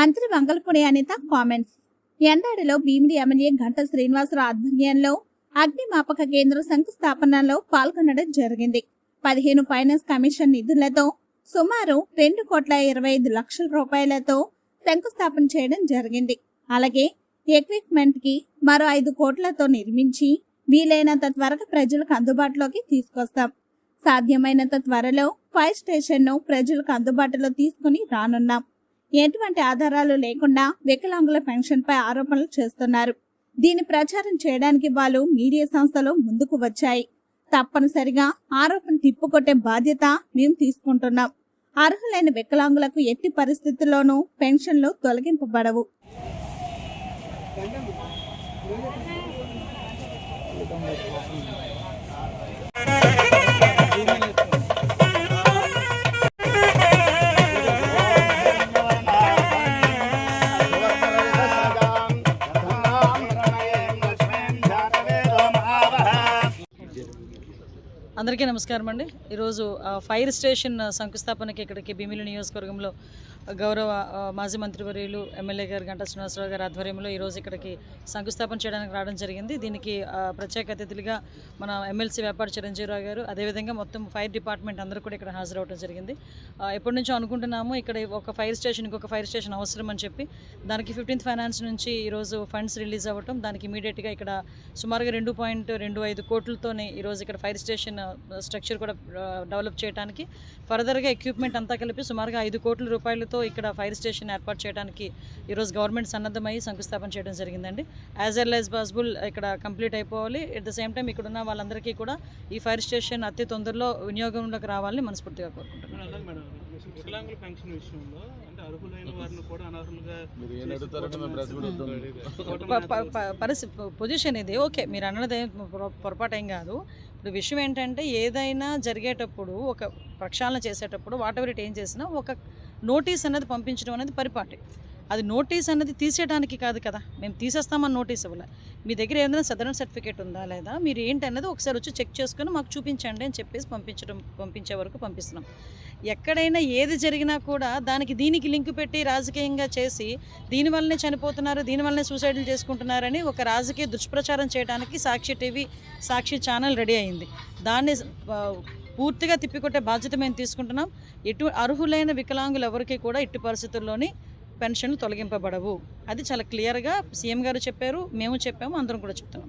మంత్రి వంగల్పూడి అనిత కామెంట్స్. ఎండాడిలో భీమిడి ఎమ్మెల్యే గంట శ్రీనివాసరావు ఆధ్వర్యంలో అగ్నిమాపక కేంద్రం శంకుస్థాపనలో పాల్గొనడం జరిగింది. పదిహేను ఫైనాన్స్ కమిషన్ నిధులతో సుమారు రెండు కోట్ల ఇరవై ఐదు లక్షల రూపాయలతో శంకుస్థాపన చేయడం జరిగింది. అలాగే ఎక్విప్మెంట్కి మరో ఐదు కోట్లతో నిర్మించి వీలైనంత త్వరగా ప్రజలకు అందుబాటులోకి తీసుకొస్తాం. సాధ్యమైనంత త్వరలో ఫైర్ స్టేషన్ను ప్రజలకు అందుబాటులో తీసుకుని రానున్నాం. ఎటువంటి ఆధారాలు లేకుండా వికలాంగుల పెన్షన్ పై ఆరోపణలు చేస్తున్నారు. దీని ప్రచారం చేయడానికి వాళ్ళు మీడియా సంస్థలు ముందుకు వచ్చాయి. తప్పనిసరిగా ఆరోపణ తిప్పుకొట్టే బాధ్యత మేము తీసుకుంటున్నాం. అర్హులైన వికలాంగులకు ఎట్టి పరిస్థితుల్లోనూ పెన్షన్లు తొలగింపబడవు. అందరికీ నమస్కారం అండి ఈరోజు ఫైర్ స్టేషన్ శంకుస్థాపనకి ఇక్కడికి భీమిలి నియోజకవర్గంలో గౌరవ మాజీ మంత్రివర్యులు ఎమ్మెల్యే గారు గంటా శ్రీనివాసరావు గారి ఆధ్వర్యంలో ఈరోజు ఇక్కడికి శంకుస్థాపన చేయడానికి రావడం జరిగింది. దీనికి ప్రత్యేక అతిథులుగా మన ఎమ్మెల్సీ వ్యాపారి చిరంజీవిరావు గారు అదేవిధంగా మొత్తం ఫైర్ డిపార్ట్మెంట్ అందరూ కూడా ఇక్కడ హాజరవడం జరిగింది. ఎప్పటి నుంచో అనుకుంటున్నాము ఇక్కడ ఒక ఫైర్ స్టేషన్ ఇంకొక ఫైర్ స్టేషన్ అవసరం అని చెప్పి. దానికి ఫిఫ్టీన్త్ ఫైనాన్స్ నుంచి ఈరోజు ఫండ్స్ రిలీజ్ అవ్వటం దానికి ఇమీడియట్గా ఇక్కడ సుమారుగా రెండు పాయింట్ రెండు ఐదు కోట్లతోనే ఈరోజు ఇక్కడ ఫైర్ స్టేషన్ స్ట్రక్చర్ కూడా డెవలప్ చేయడానికి ఫర్దర్గా ఎక్విప్మెంట్ అంతా కలిపి సుమారుగా ఐదు కోట్ల రూపాయలతో ఇక్కడ ఫైర్ స్టేషన్ ఏర్పాటు చేయడానికి ఈరోజు గవర్నమెంట్ సన్నద్ధమై శంకుస్థాపన చేయడం జరిగిందండి. యాజ్ ఎల్ యాజ్ పాసిబుల్ ఇక్కడ కంప్లీట్ అయిపోవాలి. ఎట్ ద సేమ్ టైం ఇక్కడ ఉన్న వాళ్ళందరికీ కూడా ఈ ఫైర్ స్టేషన్ అతి తొందరలో వినియోగంలోకి రావాలని మనస్ఫూర్తిగా కోరుకుంటున్నాను అంటే పొజిషన్ ఇది. ఓకే మీరు అన్నది పొరపాటు ఏం కాదు. ఇప్పుడు విషయం ఏంటంటే ఏదైనా జరిగేటప్పుడు ఒక ప్రక్షాళన చేసేటప్పుడు వాట్ ఎవర్ ఇట్ ఏం చేసినా ఒక నోటీస్ అనేది పంపించడం అనేది పరిపాటి. అది నోటీస్ అనేది తీసేయడానికి కాదు కదా. మేము తీసేస్తామని నోటీస్ ఇవ్వలే. మీ దగ్గర ఏదైనా సదరన్ సర్టిఫికేట్ ఉందా లేదా? మీరు ఏంటన్నది ఒకసారి వచ్చి చెక్ చేసుకుని మాకు చూపించండి అని చెప్పేసి పంపించడం పంపించే వరకు పంపిస్తున్నాం. ఎక్కడైనా ఏది జరిగినా కూడా దానికి దీనికి లింక్ పెట్టి రాజకీయంగా చేసి దీనివల్లనే చనిపోతున్నారు దీనివల్లనే సూసైడ్లు చేసుకుంటున్నారని ఒక రాజకీయ దుష్ప్రచారం చేయడానికి Sakshi TV Sakshi channel ready అయింది. దాన్ని పూర్తిగా తిప్పికొట్టే బాధ్యత మేము తీసుకుంటున్నాం. ఎటు అర్హులైన వికలాంగులు ఎవరికి కూడా ఎట్టి పరిస్థితుల్లోని పెన్షన్లు తొలగింపబడవు. అది చాలా క్లియర్గా సీఎం గారు చెప్పారు మేము చెప్పాము అందరం కూడా చెప్తున్నాం.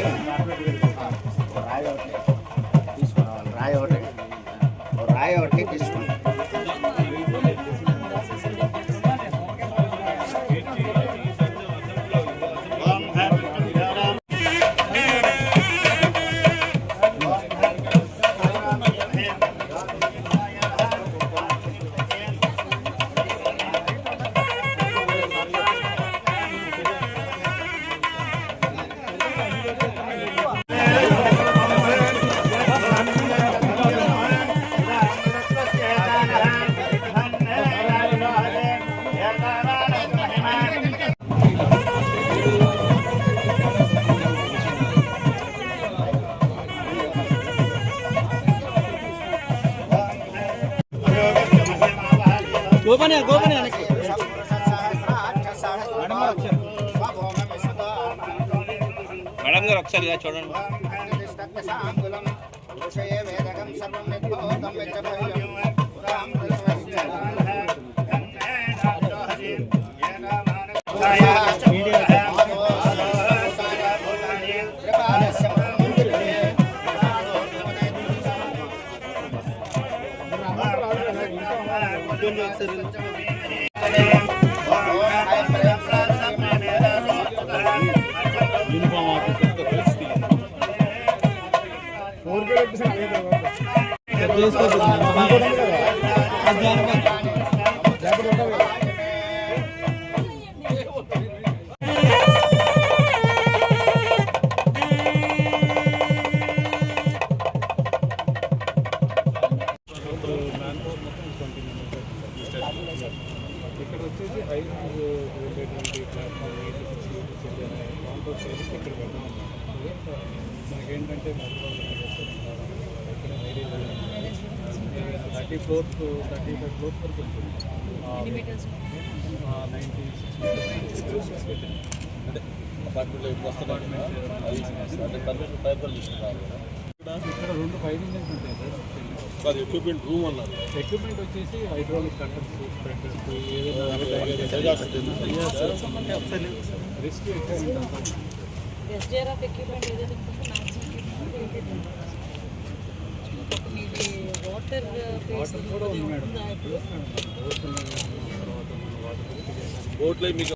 గోపనే గోపనే వెనక్కి మేడం గారు ఒకసారి ఇలా చూడండి Yeah. ఇక్కడ వచ్చేసి హై ఉండేటువంటి ప్లాట్ఫామ్ ఎయిటీ సిక్స్ దాంట్లో ఇక్కడ పెడదాం మనకేంటంటే thirty floors thirty five floors వరకు ఉంటుంది. నైంటీ సిక్స్ అపార్ట్మెంట్లో ఇప్పుడు వస్తున్నాయి అంటే పర్మిషన్. ఇక్కడ రెండు ఫైర్ ఇంజన్స్ ఉంటాయి సార్. ఎక్విప్మెంట్ రూమ్ అన్నారు. ఎక్విప్మెంట్ వచ్చేసి హైడ్రాలిక్ కట్టర్స్ స్ప్రెడర్స్ రిస్క్ ఎక్కువ ఉంటుంది ఎస్డిఆర్ఎఫ్ ఎక్విప్మెంట్ ఏదైతే ఉంటుందో మ్యాక్సిమం మీది వాటర్ వాటర్ కూడా ఉంది మేడం. బోట్లో మీకు